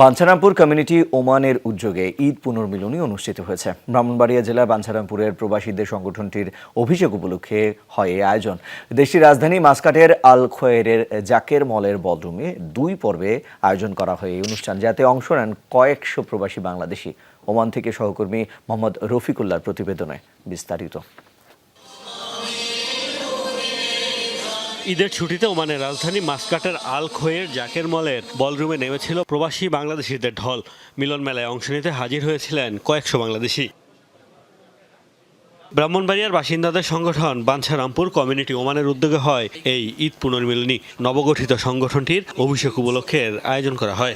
Bancharampur community ওমানের উদ্যোগে ঈদ পুনর্মিলনী অনুষ্ঠিত হয়েছে। ব্রাহ্মণবাড়িয়া জেলার বাঞ্ছারামপুরের প্রবাসীদের সংগঠনটির অভিষেক উপলক্ষে হয় এই আয়োজন। দেশটির রাজধানী মাসকাটের আল খোয়েরের জাকের মলের বলরুমে দুই পর্বে আয়োজন করা হয় এই অনুষ্ঠান, যাতে অংশ নেন কয়েকশো প্রবাসী বাংলাদেশি। ওমান থেকে সহকর্মী মোহাম্মদ রফিকুল্লার প্রতিবেদনে বিস্তারিত। ঈদের ছুটিতে ওমানের রাজধানী মাসকাটের আল খোয়ের জাকের মলের বলরুমে নেমেছিল প্রবাসী বাংলাদেশিদের ঢল। মিলন মেলায় অংশ নিতে হাজির হয়েছিলেন কয়েকশো বাংলাদেশি। ব্রাহ্মণবাড়িয়ার বাসিন্দাদের সংগঠন বাঞ্ছারামপুর কমিউনিটি ওমানের উদ্যোগে হয় এই ঈদ পুনর্মিলনী। নবগঠিত সংগঠনটির অভিষেক উপলক্ষের আয়োজন করা হয়।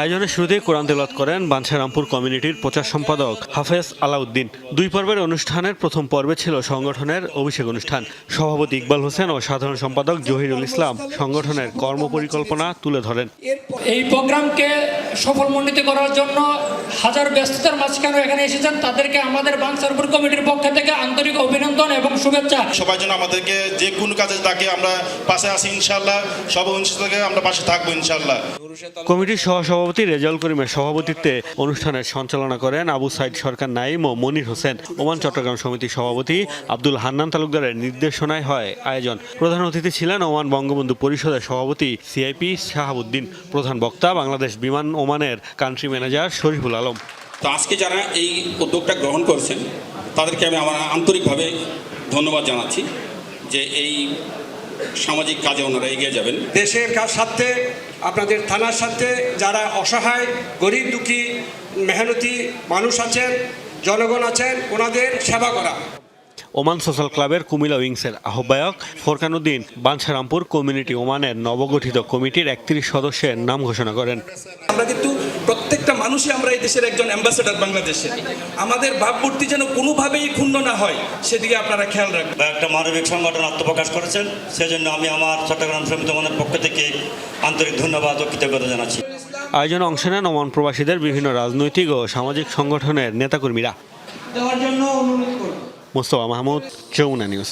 আয়োজনের শুরুতে কোরআন তেলাওয়াত করেন বাঞ্ছারামপুর কমিউনিটির প্রচার সম্পাদক হাফেজ আলাউদ্দিন। দুই পর্বের অনুষ্ঠানের প্রথম পর্বে ছিল সংগঠনের অভিষেক অনুষ্ঠান। সভাপতি ইকবাল হোসেন ও সাধারণ সম্পাদক জহিরুল ইসলাম সংগঠনের কর্মপরিকল্পনা তুলে ধরেন। এই প্রোগ্রামকে সফলমণ্ডিত করার জন্য হাজার ব্যস্ততার মাঝখানে এখানে এসেছেন। তাদেরকে আমাদের বাংসারপুর কমিটির পক্ষ থেকে আন্তরিক অভিনন্দন এবং শুভেচ্ছা। সবাই যেন আমাদেরকে যে কোনো কাজে তাকে আমরা পাশে আছি ইনশাল্লাহ সব অনুষ্ঠান থেকে আমরা পাশে থাকব ইনশাল্লাহ কমিটির সহসভাপতি রেজাউল করিমের সভাপতিত্বে অনুষ্ঠানের সঞ্চালনা করেন আবু সাইদ সরকার নাইম ও মনির হোসেন। ওমান চট্টগ্রাম সমিতির সভাপতি আব্দুল হান্নান তালুকদারের নির্দেশনায় হয় আয়োজন। প্রধান অতিথি ছিলেন ওমান বঙ্গবন্ধু পরিষদের সভাপতি সিআইপি শাহাবুদ্দিন। প্রধান বক্তা বাংলাদেশ বিমান ওমানের কান্ট্রি ম্যানেজার শরীফুল আলম। তো আজকে যারা এই উদ্যোগটা গ্রহণ করেছেন তাদেরকে আমি আমার আন্তরিকভাবে ধন্যবাদ জানাচ্ছি যে এই সামাজিক কাজে ওনারা এগিয়ে যাবেন। দেশের কাজ সাথে আপনাদের থানার সাথে যারা অসহায় গরিব দুঃখী মেহনতি মানুষ আছেন জনগণ আছেন ওনাদের সেবা করা। ওমান সোশ্যাল ক্লাবের কুমিলা উইংসের আহ্বায়ক ফোরকানুদ্দিন বাঞ্ছারামপুর কমিউনিটি ওমানের নবগঠিত কমিটির একত্রিশ সদস্যের নাম ঘোষণা করেন। আমরা কিন্তু প্রত্যেকটা মানুষই আমরা এই দেশের একজন অ্যাম্বাসেডার বাংলাদেশে। আমাদের ভাবমূর্তি যেন কোনোভাবেই ক্ষুণ্ণ না হয় সেদিকে আপনারা খেয়াল রাখবেন। বা একটা মানবিক সংগঠন আত্মপ্রকাশ করেছেন সেজন্য আমি আমার চট্টগ্রাম সমিতি মনের পক্ষ থেকে আন্তরিক ধন্যবাদ ও কৃতজ্ঞতা জানাচ্ছি। আয়োজনে অংশ নেন ওমান প্রবাসীদের বিভিন্ন রাজনৈতিক ও সামাজিক সংগঠনের নেতাকর্মীরা। দেওয়ার জন্য অনুরোধ করব। মোস্তফা মাহমুদ যমুনা নিউজ।